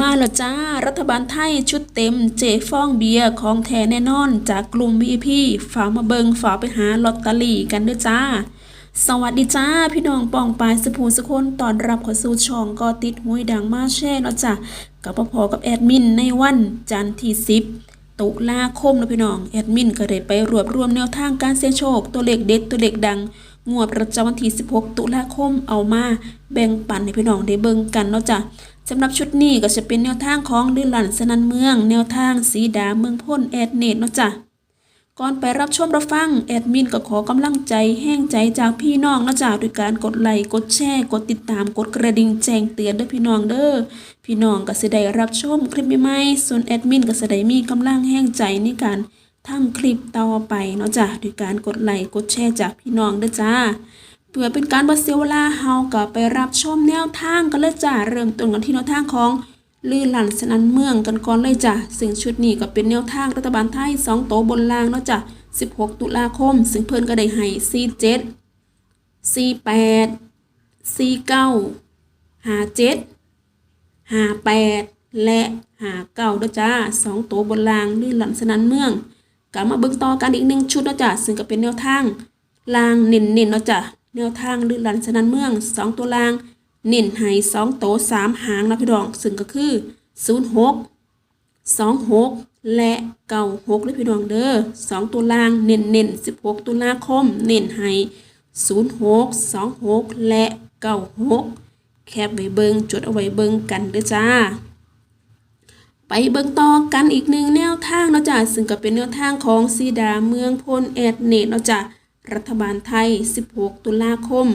มาแล้วจ้า รัฐบาลไทยชุดเต็มเจฟ้องเบียร์ของแท้แน่นอน จากกลุ่ม VIP ฝามาเบิงฝาไปหาลอตเตอรี่กันด้วยจ้า สวัสดีจ้า พี่น้องปองปายสภูสกุลตอนรับขอสู่ช่องก็ติดห้วยดังมาแช่เนาะจ้ะกับพอกับแอดมินในวันจันทร์ที่10ตุลาคมนะพี่น้องแอดมินก็ได้ไปรวบรวมแนวทางการเสี่ยงโชคตัวเลขเด็ดตัวเลขดัง งวดประจำวันที่ 16 ตุลาคมเอามาแบ่งปันให้พี่น้องได้เบิ่งกันเนาะจ้ะสำหรับชุดนี้ก็จะเป็นแนวทางของลื่นหลันสนันเมือง แนวทางสีดาเมืองพ้นแอดเนตเนาะจ้ะก่อนไปรับชมรับฟัง แอดมินก็ขอกำลังใจแห้งใจจากพี่น้องนะจ๊ะด้วยการกดไลค์กดแชร์กดติดตามกดกระดิ่งแจ้งเตือนด้วยพี่น้องเด้อพี่น้องก็สิได้รับชมคลิปใหม่ๆส่วนแอดมินก็สิได้มีกำลังแห้งใจในการ ทำคลิปต่อไปเนาะจ้ะด้วยการกดไลค์กดแชร์จากพี่น้องเด้อจ้าเพื่อเป็นการบ่เสียเวลาเฮาก็ไปรับชมแนวทางกันเลยจ้าเริ่มต้นกันที่แนวทางของลื่นหลันสนันเมืองกันก่อนเลยจ้ะซึ่งชุดนี้ก็เป็นแนวทางรัฐบาลไทย 2 โตบนล่างเนาะจ้ะ16 ตุลาคม ซึ่งเพิ่นก็ได้ให้ 47 48 49 57 58 และ 59เด้อจ้า 2 โตบนล่างลื่นหลันสนันเมือง กลับมาเบิ่งต่อกันอีกหนึ่งชุดเนาะจ้ะซึ่งก็เป็นแนวทางลางเน้นๆเนาะจ้ะแนวทางลื่นลันสนันเมือง 2 ตัวลาง เน้นให้สองโตสามหางนะพี่น้อง ซึ่งก็คือศูนย์หกสองหกและเก้าหกเลยพี่น้องเด้อสองตัวลางเน้นเน้นสิบหกตุลาคม เน้นให้ศูนย์หกสองหกและเก้าหกแคบไว้เบิงจดเอาไว้เบิงกันเด้อจ้า ไปเบิ่งต่อกันอีกหนึ่งแนวทางเนาะจ้ะซึ่งก็เป็นแนวทางของซีดาเมืองพลแอดเนตเนาะจ้ะรัฐบาลไทย 16 ตุลาคม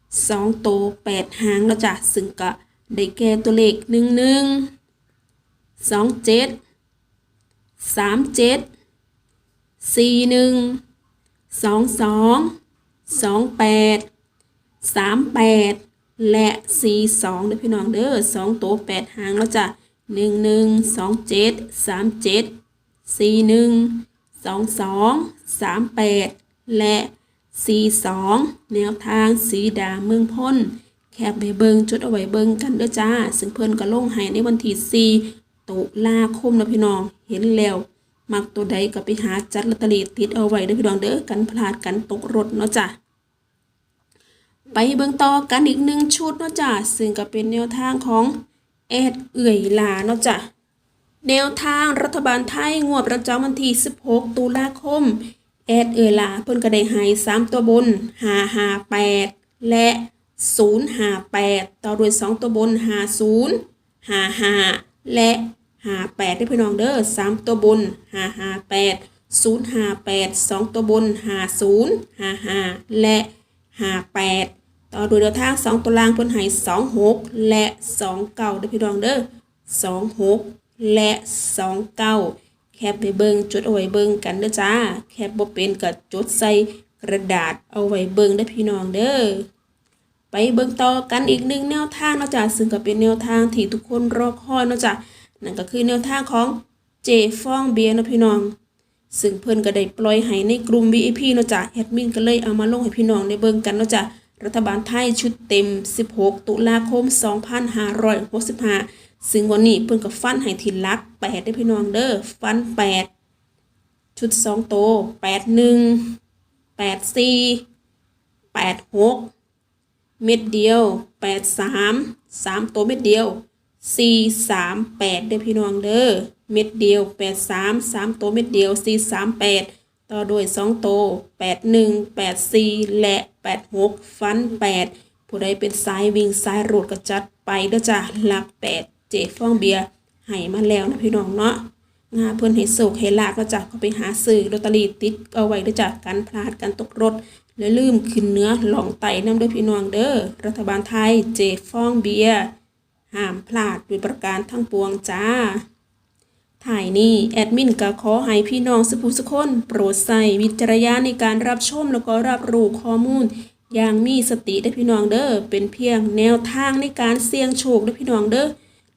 2 โต 8 หางเนาะจ้ะซึ่งก็ได้แก่ตัวเลข 1 1 2 7 3 7 4 1 2 2 2 8 3 8 และ 4 2เด้อพี่น้องเด้อ2 โต 8 หางเนาะจ้ะ หนึ่งหนึ่งสองเจ็ดสามเจ็ดสี่หนึ่งสองสองสามแปดและสี่สองแนวทางสีดาเมืองพ้น แคบไปเบิงจุดเอาไว้เบิงกันเด้อจ้า ซึ่งเพิ่นก็ลงให้ในวันที่สี่ตุลาคมนะพี่น้องเห็นแล้วมักตัวใดก็ไปหาจัดลอตเตอรี่ติดเอาไว้เด้อพี่น้องเด้อกันพลาดกันตกรถเนาะจ้ะไปเบิ่งต่อกันอีกหนึ่งชุดเนาะจ้ะซึ่งก็เป็นแนวทางของ แอดเอื่อยลาเนาะจ้ะแนวทางรัฐบาลไทยงวดประจำวันที่ 16 ตุลาคม แอดเอื่อยลาเพิ่นก็ได้ให้3ตัวบน 558 และ 058 ต่อด้วย 2 ตัวบน 50 55 และ 58ได้พี่น้องเด้อ3ตัวบน 558 058 2 ตัวบน 50 55 และ 58 ต่อด้วยแนวทาง2ตัวล่างเพิ่นให้26และ29เก่าได้อพี่น้องเด้อ26และ29แคปไปเบิงจดเอาไว้เบิงกันเด้อจ้า แคปบ่เป็นก็จดใส่กระดาษเอาไว้เบิงเด้อพี่น้องเด้อไปเบิ่งต่อกันอีกหนึ่งแนวทางเนาะจ้ะซึ่งก็เป็นแนวทางที่ทุกคนรอคอยเนาะจ้ะนั่นก็คือแนวทางของเจฟองเบียร์นะพี่น้อง ซึ่งเพิ่นก็ได้ปล่อยให้ในกลุ่ม VIP เนาะจ้ะแอดมินก็เลยเอามาลงให้พี่น้องได้เบิ่งกันเนาะจ้ะ รัฐบาลไทยชุดเต็ม 16 ตุลาคม 2565 ซึ่งวันนี้เพิ่นก็ฟันให้ทีลัก 8 ได้พี่น้องเด้อ ฟัน 8 ชุด 2 โต 81 84 86 เม็ดเดียว 83 3ตัวเม็ดเดียว 4 3 8 ได้พี่น้องเด้อ เม็ดเดียว 83 3ตัวเม็ดเดียว 4 3 8 ต่อด้วย2ตัว81 84และ86ฟัน8ผู้ใดเป็นสายวิ่งสายรูดก็จัดไปเด้อจ้ะหลัก8เจฟองเบียร์ให้มาแล้วนะพี่น้องเนาะงาเพิ่อนให้โศกให้ลาบก็จ้ะก็ไปหาซื้อลอตเตอรี่ติดเอาไว้ด้วยจ้ะกันพลาดกันตกรถ และลืมขึ้นเนื้อหลองไตน้ำด้วยพี่น้องเด้อรัฐบาลไทยเจฟองเบียร์ห้ามพลาดด้วยประการทั้งปวงจ้า ถ่ายนี้แอดมินก็ขอให้พี่น้องสุภูสุคน โปรดใส่วิจารณญาณในการรับชมแล้วก็รับรู้ข้อมูล อย่างมีสติได้พี่น้องเด้อเป็นเพียงแนวทางในการเสี่ยงโชคได้พี่น้องเด้อ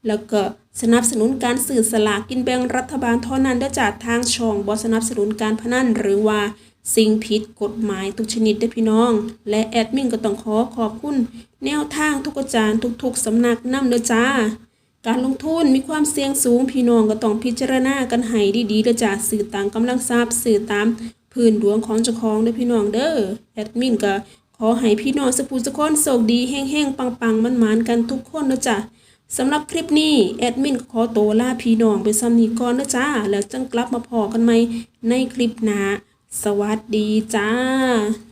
แล้วก็สนับสนุนการสื่อสลากกินแบ่งรัฐบาลเท่านั้นได้จากทางช่องบสนับสนุนการพนันหรือว่าสิ่งผิดกฎหมายทุกชนิดได้พี่น้อง และแอดมินก็ต้องขอขอบคุณ แนวทางทุกอาจารย์ทุกๆสำนักนำเด้อจ้า การลงทุนมีความเสี่ยงสูงพี่น้องก็ต้องพิจารณากันให้ดีๆเด้อจ้าสื่อตามกำลังทรัพย์สื่อตามพื้นดวงของเจ้าของเด้อพี่น้องเด้อแอดมินก็ขอให้พี่น้องสปูสกคนโชคดีแห้งๆปังๆมันๆกันทุกคนเด้อจ้าสำหรับคลิปนี้แอดมินขอโตวลาพี่น้องไปซ้ำนี้ก่อนเด้อจ้าแล้วจังกลับมาพอกันใหมในคลิปหน้าสวัสดีจ้า